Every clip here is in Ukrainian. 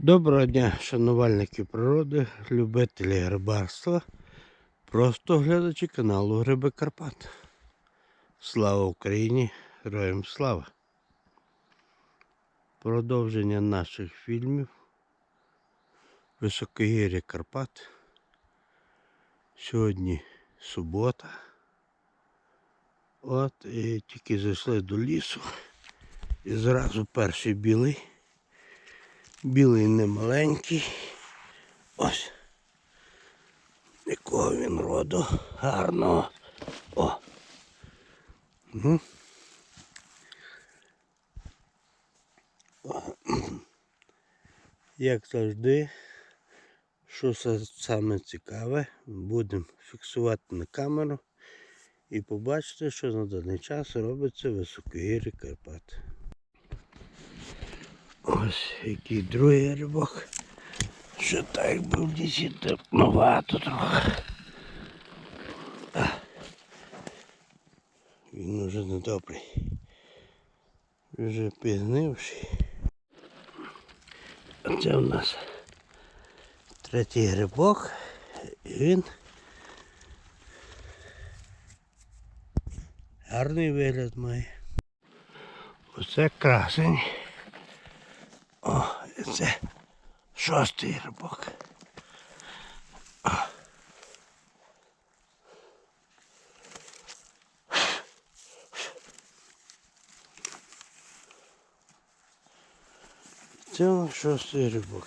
Доброго дня, шанувальники природи, любителі рибарства, просто глядачі каналу Гриби Карпат. Слава Україні! Героям слава! Продовження наших фільмів Високогір'я Карпат. Сьогодні субота. От і тільки зайшли до лісу. І зразу перший білий. Білий не маленький. Ось. Якого він роду гарного. О. О. Як завжди, що са- саме цікаве, будемо фіксувати на камеру і побачите, що на даний час робиться в високогір'ї Карпат. Ось який другий рибок. Що так якби в лісі тепловато трохи. Він уже недобрий. Вже пігнивший. А це у нас третій грибок. І він гарний вигляд має. Оце красень. О, це шостий рибок. О. Це шостий рибок.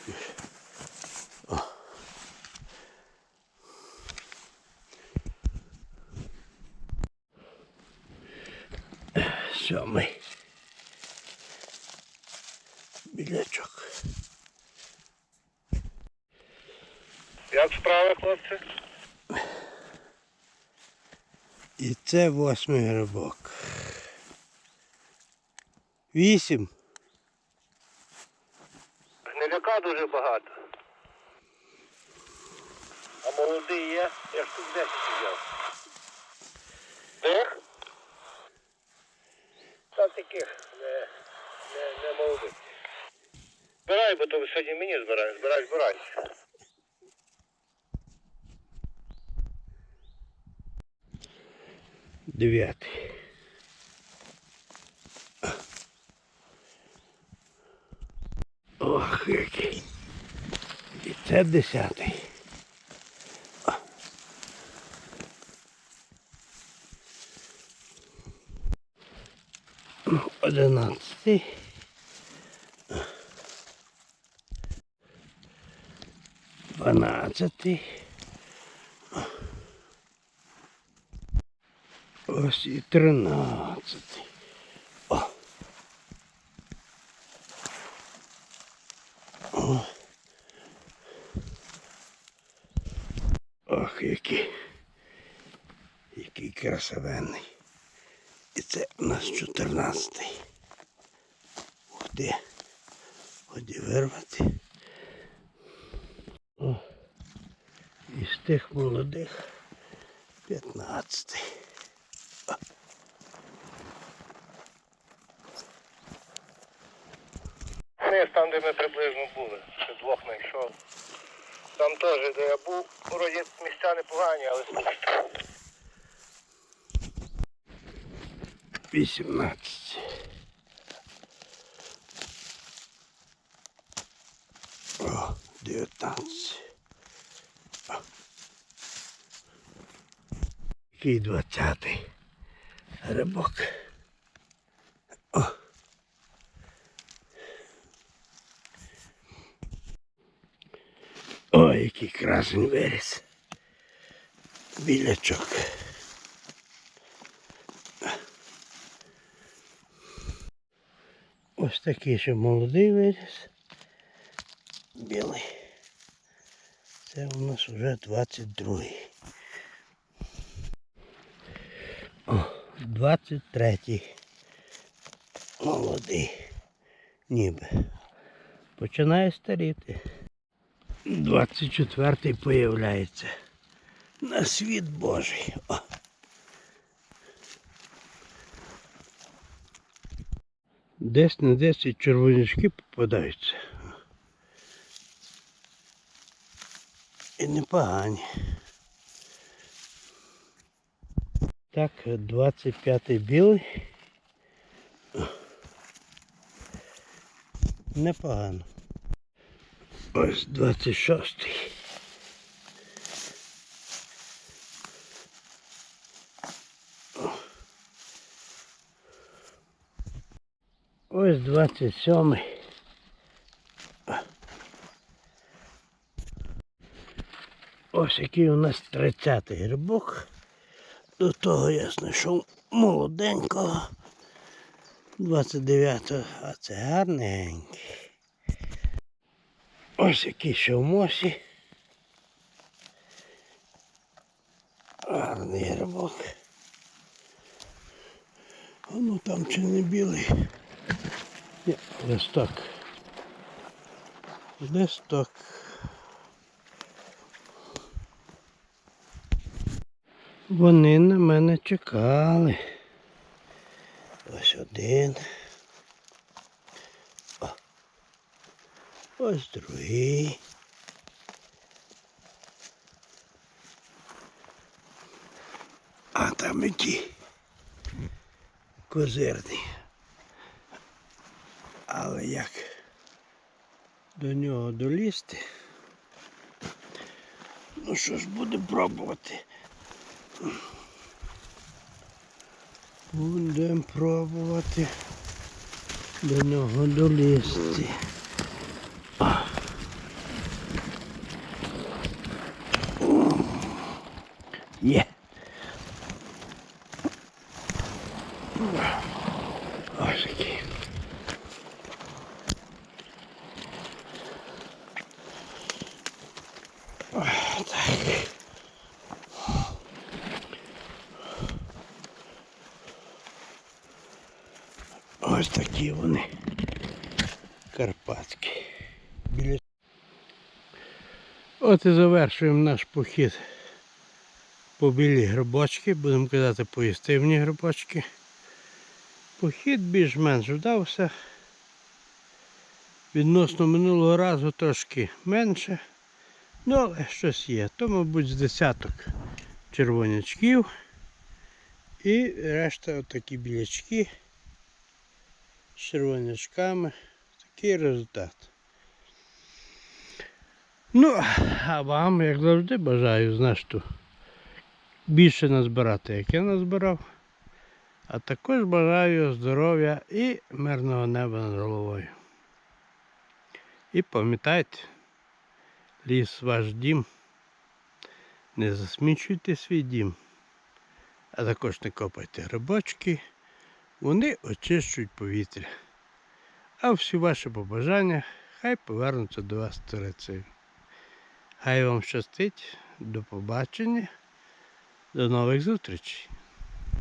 О. Сьомий. Білячок. Як хлопці? І це восьмий грибок. Вісім. Гниляка дуже багато. А молодий є, я ж тут 10 взяв. Тих? Та таких, не, не, не молодих. Збирай, бо то сьогодні мені збирай, збирай, збирай. Дев'ятий. Ох, який. І це десятий. Одинадцятий. Дванадцятий. Ось і тринадцятий. О. О. Ох, який. Який красивенний. І це у нас чотирнадцятий. Ти. Ході вирвати. О. Із тих молодих п'ятнадцятий. Не, там, де ми приблизно були, ще двох знайшов. Там теж, де я був, вроді місця непогані, але пусто. Вісімнадцять. О, дев'ятнадцять. О. Який двадцятий рибок. Який красень виріс. Білячок. Ось такий ще молодий виріс. Білий. Це у нас вже 22-й. О, 23-й. Молодий. Ніби. Починає старіти. 24-й появляється. На світ Божий. О. Десь на десь і червонячки попадаються. І непогані. Так, 25-й білий. Непогано. Ось 26-й. Ось 27-й. Ось який у нас 30-й грибок. До того я знайшов молоденького. 29-го, а це гарненький. Ось який ще в мосі. Гарний грибок. Ну там чи не білий. Ні, листок. Листок. Вони на мене чекали. Ось один. Ось другий. А там і ті. Козирний. Але як до нього долізти? Ну що ж, будемо пробувати. Будемо пробувати до нього долізти. Є. Ось який. Ось Так. Ось такі вони. Карпатські. От і завершуємо наш похід по білі грибочки, будемо казати по їстивні грибочки. Похід більш-менш вдався. Відносно минулого разу трошки менше. Ну, але щось є. То, мабуть, з десяток червонячків. І решта отакі білячки з червонячками. Такий результат. Ну, а вам, як завжди, бажаю, знаєш, більше назбирати, як я назбирав. А також бажаю здоров'я і мирного неба над головою. І пам'ятайте, ліс ваш дім. Не засмічуйте свій дім, а також не копайте грибочки, вони очищують повітря. А всі ваші побажання хай повернуться до вас сторицею. Хай вам щастить, до побачення, до нових зустрічей.